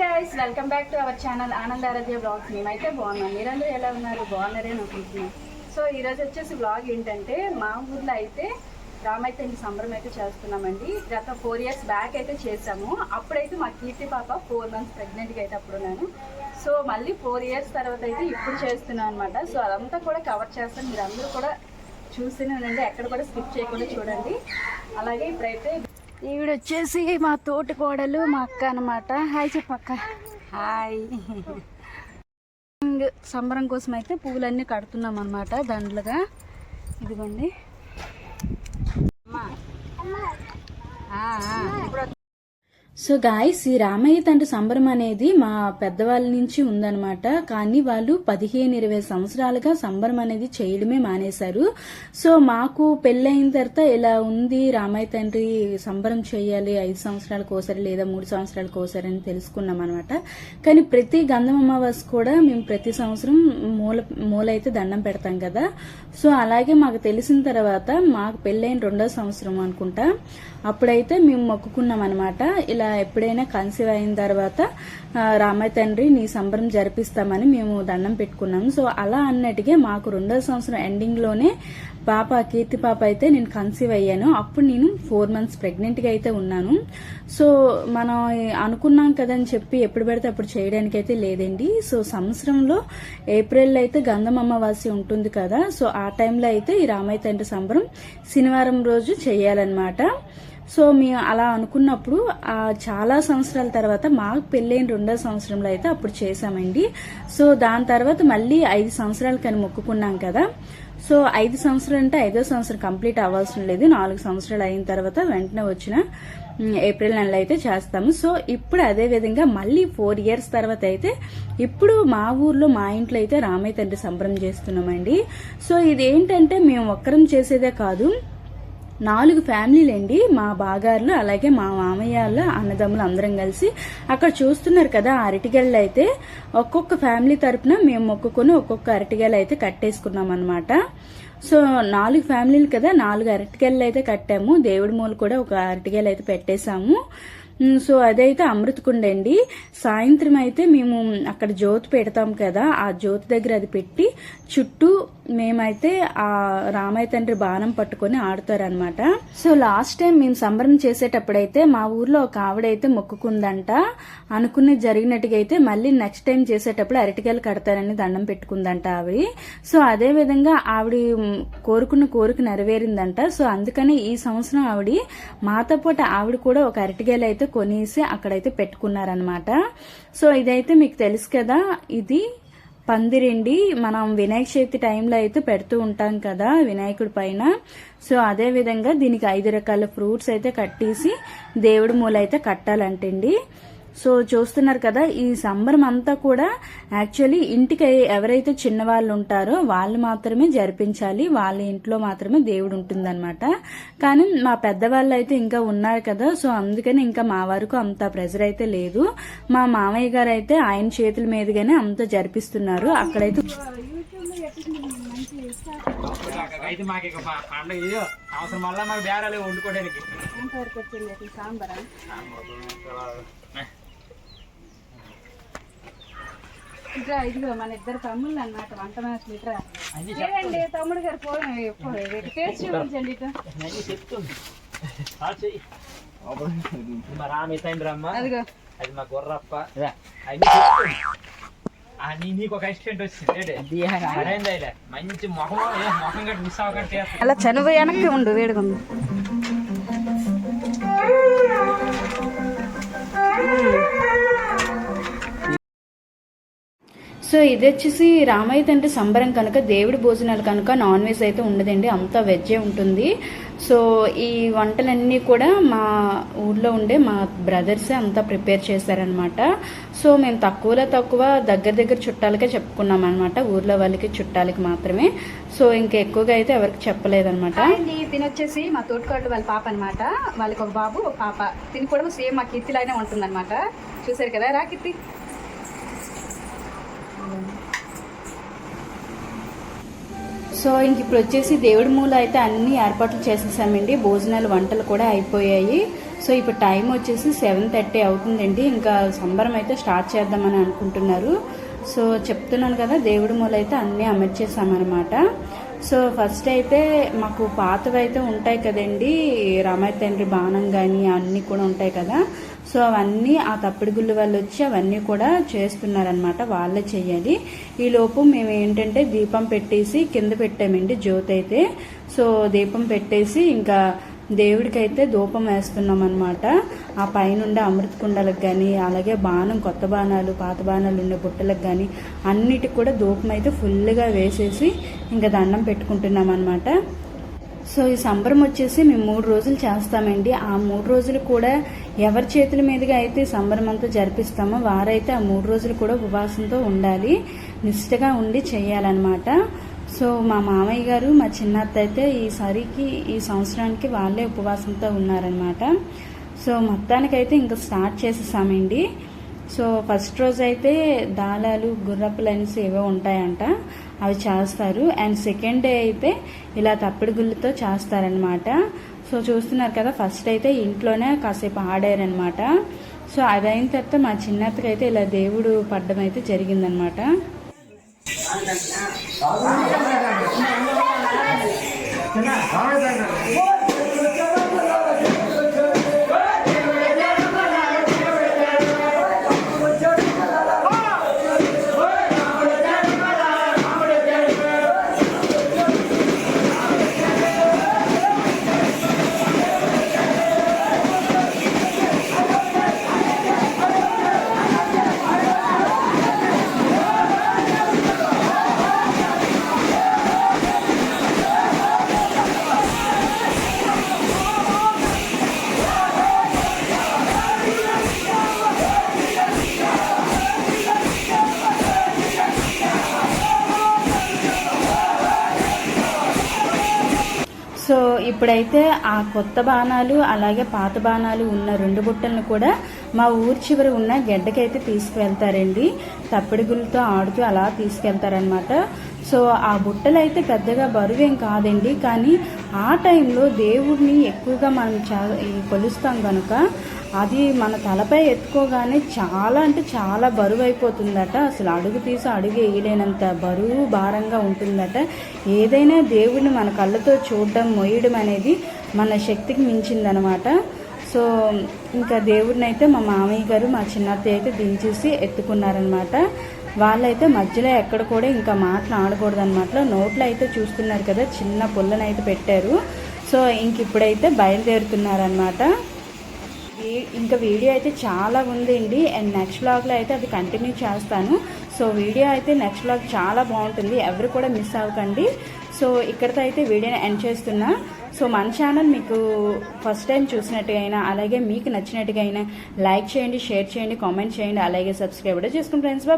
Guys welcome back to our channel Anand Aaradhya vlogs మేమైతే బాగున్నాం. మీరందరూ ఎలా ఉన్నారు? బాగున్నారే అనుకుంటున్నాం. సో ఈరోజు వచ్చేసి బ్లాగ్ ఏంటంటే మా ఊర్లో అయితే రామైతే సంబరం అయితే చేస్తున్నామండి. గత ఫోర్ ఇయర్స్ బ్యాక్ అయితే చేసాము అప్పుడైతే మా కీర్తి పాప ఫోర్ మంత్స్ ప్రెగ్నెంట్గా అయితే అప్పుడు ఉన్నాను. సో మళ్ళీ ఫోర్ ఇయర్స్ తర్వాత అయితే ఇప్పుడు చేస్తున్నాను అనమాట సో అదంతా కూడా కవర్ చేస్తాను. మీరు అందరూ కూడా చూస్తూనే ఉండండి. ఎక్కడ కూడా స్కిప్ చేయకుండా చూడండి. అలాగే ఇప్పుడైతే ఈవిడ వచ్చేసి మా తోటి కోడలు మా అక్క అనమాట హాయ్ చెప్పక్క. హాయ్. సంబరం కోసం అయితే పువ్వులన్నీ కడుతున్నాం అనమాట దండలుగా. ఇదిగోండి. సో గాయస్ ఈ రామయ్య తండ్రి సంబరం అనేది మా పెద్దవాళ్ళ నుంచి ఉందన్నమాట. కానీ వాళ్ళు పదిహేను ఇరవై సంవత్సరాలుగా సంబరం అనేది చేయడమే మానేశారు. సో మాకు పెళ్ళైన తర్వాత ఇలా ఉంది రామయ్య తండ్రి సంబరం చేయాలి ఐదు సంవత్సరాలకు ఒకసారి లేదా మూడు సంవత్సరాలకు ఒకసారి అని తెలుసుకున్నాం అనమాట కానీ ప్రతి గంధం అమావాస్య కూడా మేము ప్రతి సంవత్సరం మూల మూలైతే దండం పెడతాం కదా. సో అలాగే మాకు తెలిసిన తర్వాత మాకు పెళ్ళైన రెండో సంవత్సరం అనుకుంటా. అప్పుడైతే మేము మొక్కుకున్నాం అనమాట ఇలా ఎప్పుడైనా కన్సీవ్ అయిన తర్వాత రామయ్య తండ్రి నీ సంబరం జరిపిస్తామని మేము దండం పెట్టుకున్నాం సో అలా అన్నట్టుగా మాకు రెండో సంవత్సరం ఎండింగ్లోనే పాప కీర్తి పాప అయితే నేను కన్సీవ్ అయ్యాను. అప్పుడు నేను ఫోర్ మంత్స్ ప్రెగ్నెంట్గా అయితే ఉన్నాను. సో మనం అనుకున్నాం కదని చెప్పి ఎప్పుడు పెడితే అప్పుడు చేయడానికి అయితే లేదండి. సో సంవత్సరంలో ఏప్రిల్ అయితే గంధం అమావాస్య ఉంటుంది కదా సో ఆ టైంలో అయితే ఈ రామయ్య తండ్రి సంబరం శనివారం రోజు చేయాలన్నమాట. సో మేము అలా అనుకున్నప్పుడు చాలా సంవత్సరాల తర్వాత మాకు పెళ్ళైన రెండో సంవత్సరంలో అయితే అప్పుడు చేసామండి సో దాని తర్వాత మళ్ళీ ఐదు సంవత్సరాలు కానీ మొక్కుకున్నాం కదా. సో ఐదు సంవత్సరాలు అంటే ఐదో సంవత్సరం కంప్లీట్ అవ్వాల్సిన లేదు. నాలుగు సంవత్సరాలు అయిన తర్వాత వెంటనే వచ్చిన ఏప్రిల్ నెలలో అయితే చేస్తాము. సో ఇప్పుడు అదే విధంగా మళ్ళీ ఫోర్ ఇయర్స్ తర్వాత అయితే ఇప్పుడు మా ఊర్లో మా ఇంట్లో అయితే రామయ్య తండ్రి సంబరం చేస్తున్నామండి. సో ఇది ఏంటంటే మేము ఒక్కరం చేసేదే కాదు. నాలుగు ఫ్యామిలీలు అండి మా బాగారులు అలాగే మా మామయ్యలు అన్నదమ్ములు అందరం కలిసి అక్కడ చూస్తున్నారు కదా ఆ అరటిగళ్ళు అయితే. ఒక్కొక్క ఫ్యామిలీ తరపున మేము మొక్కుకొని ఒక్కొక్క అరటిగళ్ళు అయితే కట్టేసుకున్నాం అనమాట సో నాలుగు ఫ్యామిలీలు కదా నాలుగు అరటిగళ్ళు అయితే కట్టాము. దేవుడి మూల కూడా ఒక అరటికాయలు అయితే పెట్టేశాము. సో అదైతే అమృతకుండ అండి. సాయంత్రం అయితే మేము అక్కడ జ్యోతి పెడతాం కదా ఆ జ్యోతి దగ్గర అది పెట్టి చుట్టూ మేమైతే ఆ రామయ్య తండ్రి బాణం పట్టుకొని ఆడతారనమాట సో లాస్ట్ టైం మేము సంబరం చేసేటప్పుడైతే మా ఊర్లో ఒక ఆవిడైతే మొక్కుకుందంట. అనుకుని జరిగినట్టుగా అయితే మళ్ళీ నెక్స్ట్ టైం చేసేటప్పుడు అరటికాయలు కడతారని దండం పెట్టుకుందంట ఆవిడ. సో అదే విధంగా ఆవిడ కోరుకున్న కోరిక నెరవేరిందంట. సో అందుకని ఈ సంవత్సరం ఆవిడ మాతో పాటు ఆవిడ కూడా ఒక అరటికాయలు అయితే కొనేసి అక్కడైతే పెట్టుకున్నారనమాట సో ఇదైతే మీకు తెలుసు కదా ఇది పందిరిండి మనం వినాయక చవితి టైంలో అయితే పెడుతూ ఉంటాం కదా వినాయకుడి పైన. సో అదే విధంగా దీనికి ఐదు రకాల ఫ్రూట్స్ అయితే కట్టేసి దేవుడి మూల అయితే కట్టాలంటండి. సో చూస్తున్నారు కదా ఈ సంబరం అంతా కూడా యాక్చువల్లీ ఇంటికి ఎవరైతే చిన్నవాళ్ళు ఉంటారో వాళ్ళు మాత్రమే జరిపించాలి వాళ్ళ ఇంట్లో మాత్రమే దేవుడు ఉంటుందన్నమాట. కానీ మా పెద్దవాళ్ళు అయితే ఇంకా ఉన్నారు కదా సో అందుకని ఇంకా మా వరకు అంత ప్రెజర్ అయితే లేదు. మా మామయ్య గారు అయితే ఆయన చేతుల మీదుగానే అంత జరిపిస్తున్నారు. అక్కడైతే అయితే మాకు ఇక ప- పండగ ఇది అవసరం వల్ల మాకు బేరాలు వండుకోవడానికి ఇట్రా ఇదిగో మన ఇద్దరు తమ్ముళ్ళు అన్నమాట వంట ఇట్రా. లేదండి తమ్ముడు గారు పోయి టేస్ట్ చూపించండి ఇట్లా అదిగో. అది మా గొర్రప్ప. మిస్. అలా చనువు వెనక్కి ఉండు వేడుకుంది. సో ఇది వచ్చేసి రామయ్య తండ్రి సంబరం కనుక దేవుడి భోజనాలు కనుక నాన్ వెజ్ అయితే ఉండదండి అంతా వెజ్జే ఉంటుంది. సో ఈ వంటలన్నీ కూడా మా ఊర్లో ఉండే మా బ్రదర్సే అంతా ప్రిపేర్ చేశారనమాట సో మేము తక్కువలో తక్కువ దగ్గర దగ్గర చుట్టాలకే చెప్పుకున్నాం అనమాట ఊర్లో వాళ్ళకి చుట్టాలకి మాత్రమే. సో ఇంకా ఎక్కువగా అయితే ఎవరికి చెప్పలేదనమాట తిని వచ్చేసి మా తోటికోళ్ళు వాళ్ళ పాప అనమాట వాళ్ళకి ఒక బాబు ఒక పాప. తిని కూడా సేమ్ మా కీర్తిలానే ఉంటుందన్నమాట. చూసారు కదా రా కీర్తి? సో ఇంక ఇప్పుడు వచ్చేసి దేవుడి మూల అయితే అన్ని ఏర్పాట్లు చేసేసామండి. భోజనాలు వంటలు కూడా అయిపోయాయి. సో ఇప్పుడు టైం వచ్చేసి సెవెన్ థర్టీ అవుతుందండి. ఇంకా సంబరం అయితే స్టార్ట్ చేద్దామని అనుకుంటున్నారు. సో చెప్తున్నాను కదా దేవుడి మూల అయితే అన్నీ అమర్చేసామన్నమాట సో ఫస్ట్ అయితే మాకు పాతవి అయితే ఉంటాయి కదండి. రామాయ తండ్రి బాణం కానీ అన్నీ కూడా ఉంటాయి కదా. సో అవన్నీ ఆ తప్పిడి గుళ్ళు వాళ్ళు వచ్చి అవన్నీ కూడా చేస్తున్నారనమాట వాళ్ళే చెయ్యాలి ఈలోపు మేము ఏంటంటే దీపం పెట్టేసి కింద పెట్టామండి జ్యోతి అయితే. సో దీపం పెట్టేసి ఇంకా దేవుడికైతే ధూపం వేస్తున్నాం అనమాట ఆ పైనుండే అమృత కుండలకు కానీ అలాగే బాణం కొత్త బాణాలు పాత బాణాలు ఉండే బుట్టలకు కానీ అన్నిటికి కూడా ధూపం అయితే ఫుల్గా వేసేసి ఇంకా దండం పెట్టుకుంటున్నాం అనమాట సో ఈ సంబరం వచ్చేసి మేము మూడు రోజులు చేస్తామండి. ఆ మూడు రోజులు కూడా ఎవరి చేతుల మీదుగా అయితే సంబరమంతా సంబరం అంతా జరిపిస్తామో వారైతే ఆ మూడు రోజులు కూడా ఉపవాసంతో ఉండాలి నిష్ఠగా ఉండి చేయాలన్నమాట. సో మా మామయ్య గారు మా చిన్నత్త అయితే ఈసారికి ఈ సంవత్సరానికి వాళ్ళే ఉపవాసంతో ఉన్నారనమాట సో మొత్తానికైతే ఇంకా స్టార్ట్ చేసేసామండి. సో ఫస్ట్ రోజు అయితే దాలాలు గుర్రపులు అనేసి ఏవో ఉంటాయంట అవి చేస్తారు. అండ్ సెకండ్ డే అయితే ఇలా తప్పిడి గుళ్ళతో చేస్తారనమాట సో చూస్తున్నారు కదా ఫస్ట్ అయితే ఇంట్లోనే కాసేపు ఆడారనమాట సో అదైన తర్వాత మా చిన్నత్తకి అయితే ఇలా దేవుడు పడ్డం అయితే జరిగిందనమాట ఇప్పుడైతే ఆ కొత్త బాణాలు అలాగే పాత బాణాలు ఉన్న రెండు బుట్టలను కూడా మా ఊరి చివరి ఉన్న గెడ్డకైతే తీసుకువెళ్తారండి. తప్పిడి గుళ్ళతో ఆడుతూ అలా తీసుకెళ్తారనమాట సో ఆ బుట్టలు అయితే పెద్దగా బరువేం కాదండి కానీ ఆ టైంలో దేవుడిని ఎక్కువగా మనం చా కొలుస్తాం కనుక అది మన తలపై ఎత్తుకోగానే చాలా అంటే చాలా బరువు అయిపోతుందట అసలు అడుగు తీసి అడుగు వేయలేనంత బరువు భారంగా ఉంటుందట. ఏదైనా దేవుడిని మన కళ్ళతో చూడడం మొయ్యడం అనేది మన శక్తికి మించిందనమాట. సో ఇంకా దేవుడిని అయితే మా మామయ్య గారు మా చిన్నత్తయ్య అయితే దించేసి ఎత్తుకున్నారనమాట. వాళ్ళైతే మధ్యలో ఎక్కడ కూడా ఇంకా మాటలు ఆడకూడదు అనమాట నోట్లో అయితే చూస్తున్నారు కదా చిన్న పుల్లనైతే పెట్టారు. సో ఇంక ఇప్పుడైతే బయలుదేరుతున్నారనమాట ఇంకా వీడియో అయితే చాలా ఉందండి. అండ్ నెక్స్ట్ బ్లాగ్లో అయితే అది కంటిన్యూ చేస్తాను. సో వీడియో అయితే నెక్స్ట్ బ్లాగ్ చాలా బాగుంటుంది. ఎవరు కూడా మిస్ అవ్వకండి. సో ఇక్కడితో అయితే వీడియోని ఎండ్ చేస్తున్నా. సో మన ఛానల్ మీకు ఫస్ట్ టైం చూసినట్టుగా అలాగే మీకు నచ్చినట్టుగా అయినా లైక్ చేయండి షేర్ చేయండి కామెంట్ చేయండి అలాగే సబ్స్క్రైబ్ కూడా చేసుకోండి ఫ్రెండ్స్. బాబా